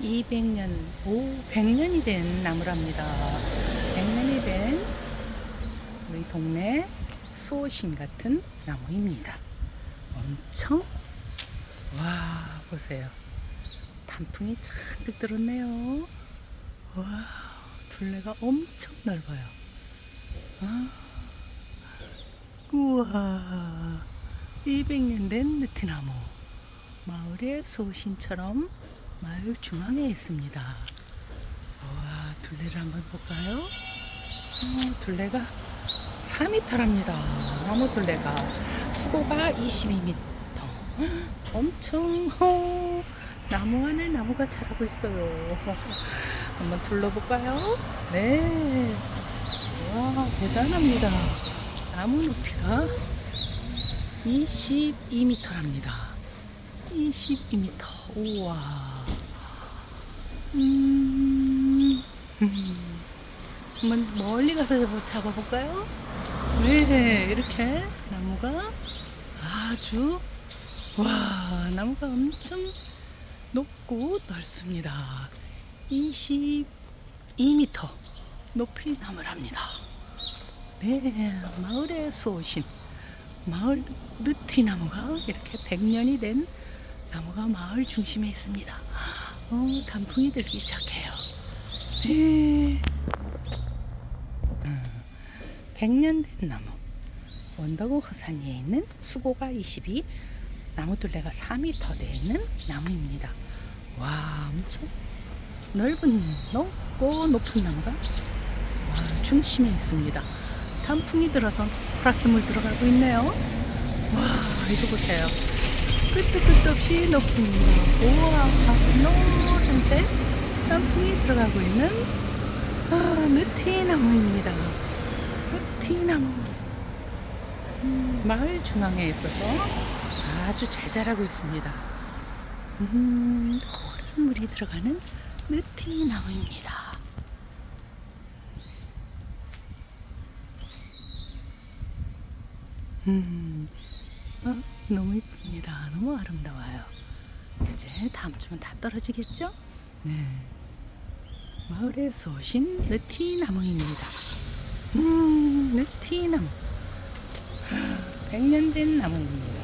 200년, 오, 100년이 된 나무랍니다. 100년이 된 우리 동네 수호신 같은 나무입니다. 엄청, 와, 보세요. 단풍이 잔뜩 들었네요. 와, 둘레가 엄청 넓어요. 아, 우와, 200년 된 느티나무. 마을의 수호신처럼 마을 중앙에 있습니다. 와, 둘레를 한번 볼까요? 어, 둘레가 4m랍니다. 나무 둘레가 수고가 22m. 엄청 어, 나무 안에 나무가 자라고 있어요. 한번 둘러볼까요? 네. 와, 대단합니다. 나무 높이가 22m랍니다. 22m. 우와. 음, 음. 한번 멀리 가서 잡아- 잡아볼까요? 네, 이렇게 나무가 아주, 와, 나무가 엄청 높고 넓습니다. 22m 높이 나무랍니다. 네, 마을에 쏘신 마을 느티나무가 이렇게 100년이 된 나무가 마을 중심에 있습니다. 어, 단풍이 들기 시작해요. 네. 음, 100년 된 나무. 원더고 허산 위에 있는 수고가 22, 나무 둘레가 4m 되는 나무입니다. 와, 엄청 넓은, 높고 높은 나무가 와, 중심에 있습니다. 단풍이 들어서 노랗게 물들어가고 있네요. 와, 이거 보세요. 끝도 끝도 없이 높습니다. 우와, 노란색 단풍이 들어가고 있는 아, 느티나무입니다. 느티나무. 음, 마을 중앙에 있어서 아주 잘 자라고 있습니다. 음, 노란 물이 들어가는 느티나무입니다. 음, 어, 너무 이쁩니다. 너무 아름다워요. 이제 다음 주면 다 떨어지겠죠? 네. 마을에 쏘신 느티나무입니다. 음, 느티나무. 100년 된 나무입니다.